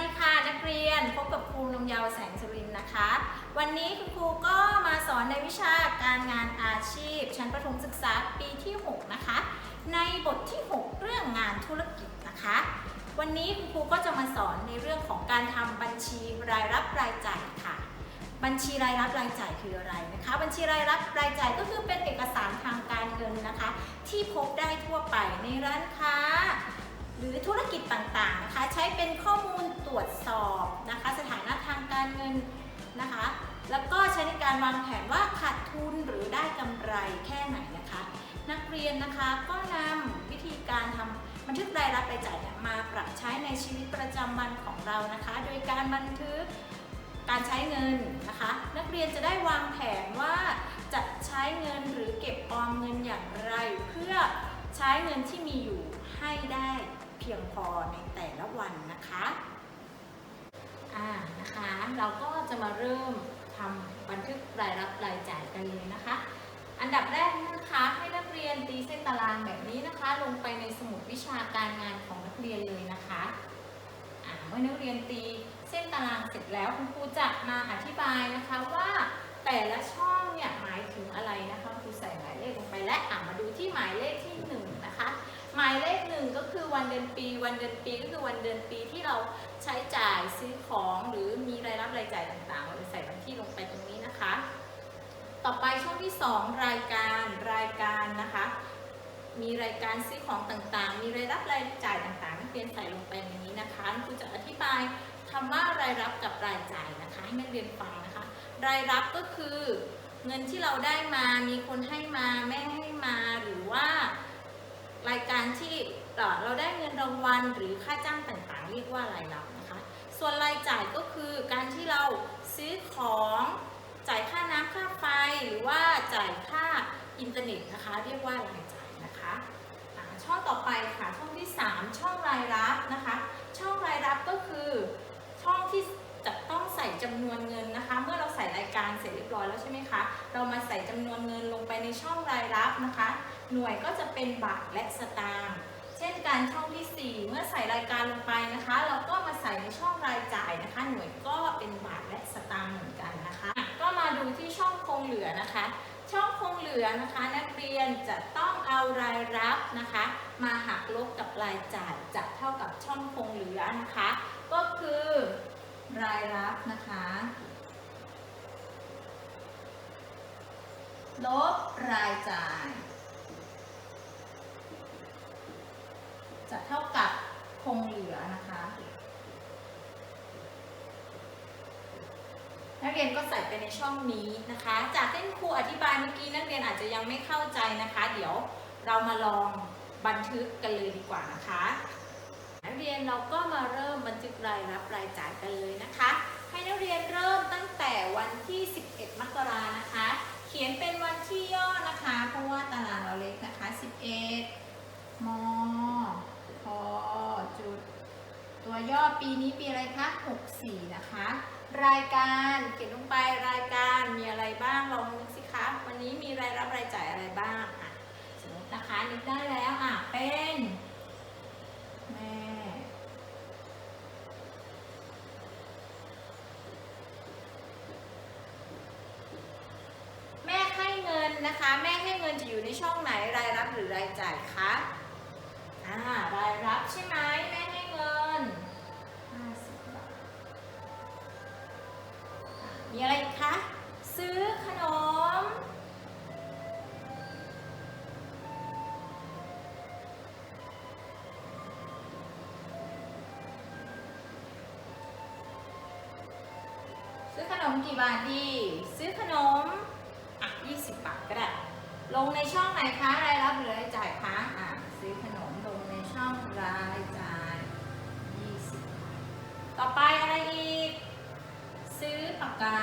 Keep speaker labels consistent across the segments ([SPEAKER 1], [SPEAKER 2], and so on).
[SPEAKER 1] ดีค่ะนักเรียนพบกับครูนงยาวแสงสุรินนะคะ วันนี้คุณครูก็มาสอนในวิชาการงานอาชีพ ชั้นประถมศึกษาปีที่ 6 นะคะ ในบทที่ 6 เรื่องงานธุรกิจนะคะ วันนี้คุณครูก็จะมาสอนในเรื่องของการทำบัญชีรายรับรายจ่ายค่ะ บัญชีรายรับรายจ่ายคืออะไรนะคะ บัญชีรายรับรายจ่ายก็คือเป็นเอกสารทางการเงินนะคะ ที่พบได้ทั่วไปในร้านค้า หรือธุรกิจต่างๆนะคะ ใช้เป็นข้อมูลตรวจสอบนะคะ สถานะทางการเงินนะคะ แล้วก็ใช้ในการวางแผนว่าขาดทุนหรือได้กำไรแค่ไหนนะคะ นักเรียนนะคะก็นำวิธีการทำบันทึกรายรับรายจ่ายมาปรับใช้ในชีวิตประจำวันของเรานะคะ โดยการบันทึกการใช้เงินนะคะ นักเรียนจะได้วางแผนว่าจะใช้เงินหรือเก็บออมเงินอย่างไร เพื่อใช้เงินที่มีอยู่ เพียงพอในแต่ละวันนะคะอ่านะคะเราก็จะมาเริ่มทำบันทึกรายรับรายจ่ายกันเลยนะคะ อันดับแรกนะคะให้นักเรียนตีเส้นตารางแบบนี้นะคะ ลงไปในสมุดวิชาการงานของนักเรียนเลยนะคะเมื่อนักเรียนตีเส้นตารางเสร็จแล้วคุณครูจะมาอธิบายนะคะว่าแต่ละช่องเนี่ยหมายถึงอะไรนะคะครูใส่หมายเลขลงไปและอ่ามาดูที่หมายเลขที่หนึ่ง หมายเลขหนึ่งก็คือวันเดือนปี วันเดือนปีก็คือวันเดือนปีที่เราใช้จ่ายซื้อของหรือมีรายรับรายจ่ายต่างๆ เราจะใส่วันที่ลงไปตรงนี้นะคะ ต่อไปช่องที่ 2 รายการรายการนะคะ มีรายการซื้อของต่างๆ มีรายรับรายจ่ายต่างๆนักเรียนใส่ลงไปในนี้นะคะครูจะอธิบายคำว่ารายรับกับรายจ่ายนะคะให้นักเรียนฟังนะคะ รายรับก็คือเงินที่เราได้มามีคนให้มาแม่ให้มาหรือว่า รายการที่เอ่อเราได้เงินรางวัลหรือค่าจ้างต่างๆ เรียกว่ารายรับนะคะ ส่วนรายจ่ายก็คือการที่เราซื้อของจ่ายค่าน้ำค่าไฟหรือว่าจ่ายค่าอินเทอร์เน็ตนะคะ เรียกว่ารายจ่ายนะคะช่องต่อไปค่ะช่องที่ 3 ช่องรายรับนะคะ ช่องรายรับก็คือช่องที่จะต้องใส่จำนวนเงินนะคะ เมื่อเราใส่รายการเสร็จเรียบร้อยแล้วใช่ไหมคะเรามาใส่จำนวนเงินลงไปในช่องรายรับนะคะ หน่วยก็จะเป็นบาทและสตางค์ เช่นการช่องที่ 4 เมื่อใส่รายการลงไปนะคะ เราก็มาใส่ในช่องรายจ่ายนะคะ หน่วยก็เป็นบาทและสตางค์เหมือนกันนะคะอะก็มาดูที่ช่องคงเหลือนะคะ ช่องคงเหลือนะคะ นักเรียนจะต้องเอารายรับนะคะ มาหักลบกับรายจ่ายจะเท่ากับช่องคงเหลือนะคะ ก็คือรายรับนะคะลบรายจ่าย จะเท่ากับคงเหลือนะคะ นักเรียนก็ใส่ไปในช่องนี้นะคะ จากที่ครูอธิบายเมื่อกี้นักเรียนอาจจะยังไม่เข้าใจนะคะ เดี๋ยวเรามาลองบันทึกกันเลยดีกว่านะคะ นักเรียนเราก็มาเริ่มบันทึกรายรับรายจ่ายกันเลยนะคะ ให้นักเรียนเริ่มตั้งแต่วันที่ 11 มกรานะคะ เขียนเป็นวันที่ย่อนะคะ เพราะว่าตารางเราเล็กนะคะ 11มพจุดตัว ย่อปีนี้ปีอะไรคะ 64 นะคะ รายการเขียนลงไปรายการมีอะไรบ้างลองนึกสิคะวันนี้มีรายรับรายจ่ายอะไรบ้างอะสมมตินะคะนึกได้แล้วอะเป็นแม่แม่ให้เงินนะคะ แม่ให้เงินจะอยู่ในช่องไหนรายรับหรือรายจ่ายคะอ่ารายรับใช่ไหมแม่ให้เงิน50บาทอะ มีอะไรอีกคะ ซื้อขนม ซื้อขนมกี่บาทดี ซื้อขนม อะ 20 บาทก็ได้ ลงในช่องไหนคะ รายรับหรือรายจ่ายคะ อะ ซื้อขนมลงในช่องรายจ่าย 20 บาท ต่อไปอะไรอีก ซื้อปากกา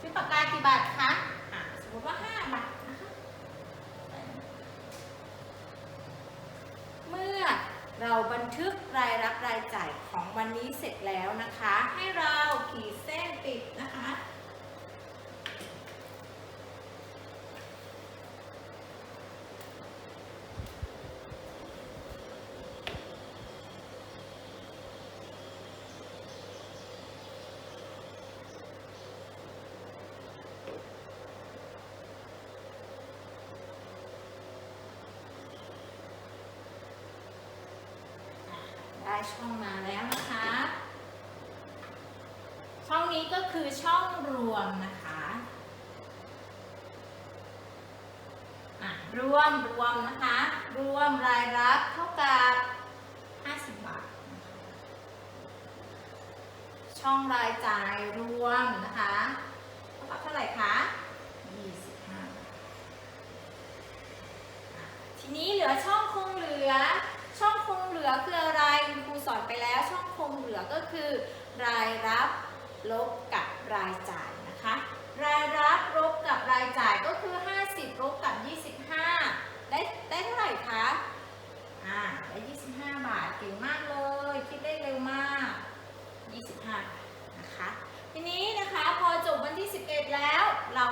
[SPEAKER 1] ซื้อปากกากี่บาทคะ อะ สมมติว่า 5 บาทนะคะ เมื่อเราบัน ทึกรายรับรายจ่ายของวันนี้เสร็จแล้วนะคะ ให้เราขีดเส้นะคะ ข ได้ช่องมาแล้วนะคะ ช่องนี้ก็คือช่องรวมนะคะอะรวมรวมนะคะ รวมรายรับเท่ากับ 50 บาท ช่องรายจ่ายรวมนะคะเท่ากับเท่าไหร่คะ25ทีนี้เหลือช่องคงเหลือ ช่องคงเหลือคืออะไรคุณครูสอนไปแล้ว ช่องคงเหลือก็คือ รายรับลบกับรายจ่ายนะคะ รายรับลบกับรายจ่ายก็คือ 50ลบกับ 25 ได้ได้เท่าไหร่คะ อ่า ได้ 25 บาท เก่งมากเลย คิดได้เร็วมาก 25 บาทนะคะ ทีนี้นะคะ พอจบวันที่ 11 แล้ว เรา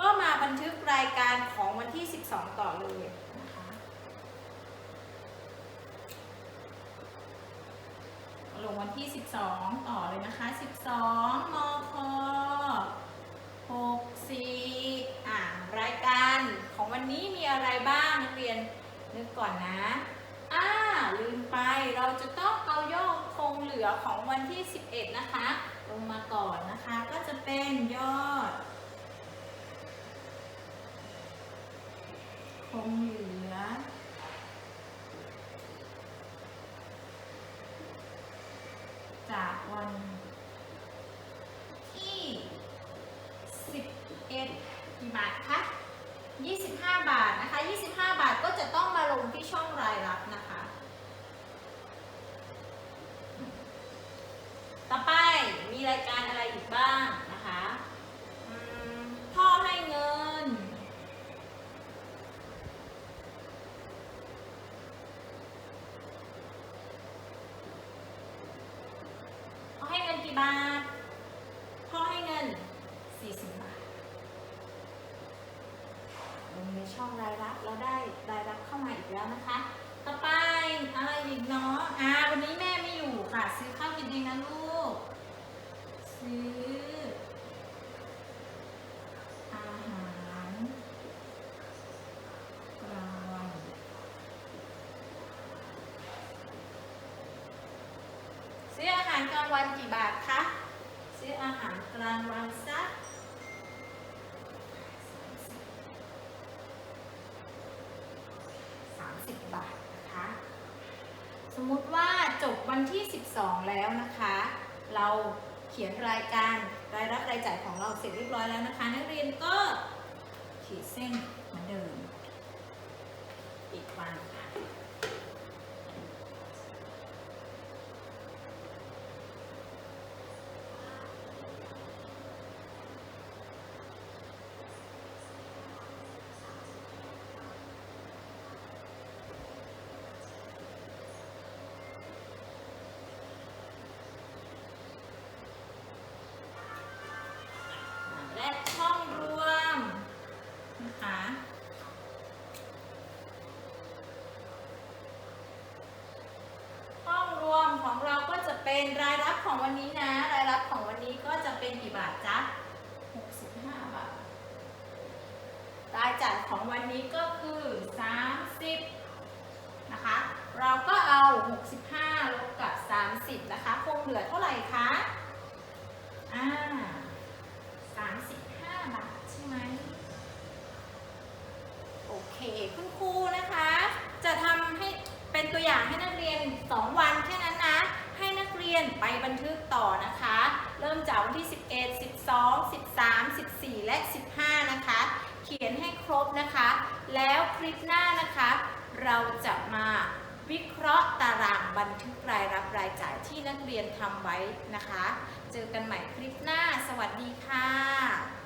[SPEAKER 1] ก็มาบันทึกรายการของวันที่ 12 ต่อเลยนะคะ ลงวัน ที่ 12 ต่อเลยนะคะ 12 มค64อ่ารายการของวันนี้มีอะไรบ้างนักเรียนนึกก่อนนะอ่าลืมไปเราจะต้องเอายอดคงเหลือของวันที่ 11 นะคะ ลงมาก่อนนะคะ ก็จะเป็นยอด คงเหลือ จากวันที่ 11กี่บาทคะ25 บาทนะคะ 25 บาทก็จะต้องมาลงที่ช่องรายรับนะคะ ต่อไปมีรายการอะไรอีกบ้างนะคะอืมพ่อให้เงิน พ่อให้เงินกี่บาท พ่อให้เงิน 40 บาท ลงในช่องรายรับเราได้รายรับเข้ามาอีก แล้วนะคะ ต่อไปอะไรอีกเนาะอ่าวันนี้แม่ไม่อยู่ค่ะ ซื้อข้าวกินเองนะลูก ซื้อ อาหารกลางวันซื้ออาหารกลางวันกี่บาทคะ ซื้ออาหารกลางวันสัก 30 บาทนะคะ สมมุติว่าจบวันที่ 12 แล้วนะคะ เราเขียนรายการรายรับรายจ่ายของเราเสร็จเรียบร้อยแล้วนะคะ นักเรียนก็ขีดเส้นเหมือนเดิมอีกวันค่ะ และช่องรวมนะคะ ห้องรวมของ เป็นรายรับของวันนี้นะ รายรับของวันนี้ก็จะเป็นกี่บาทจ๊ะ65 บาท รายจ่ายของวันนี้ก็คือ 30 นะคะ เราก็เอา 65 ลบกับ 30 นะคะ คงเหลือเท่าไหร่คะ อ่า 35 บาทใช่ไหม โอเค คุณครูนะคะ จะทำให้เป็นตัวอย่างให้นักเรียน 2 วันแค่นั้นนะ ให้นักเรียนไปบันทึกต่อนะคะ เริ่มจากวันที่ 11 12 13 14 และ 15 นะคะ เขียนให้ครบนะคะ แล้วคลิปหน้านะคะ เราจะมาวิเคราะห์ตารางบันทึกรายรับรายจ่ายที่นักเรียนทำไว้นะคะ เจอกันใหม่คลิปหน้า สวัสดีค่ะ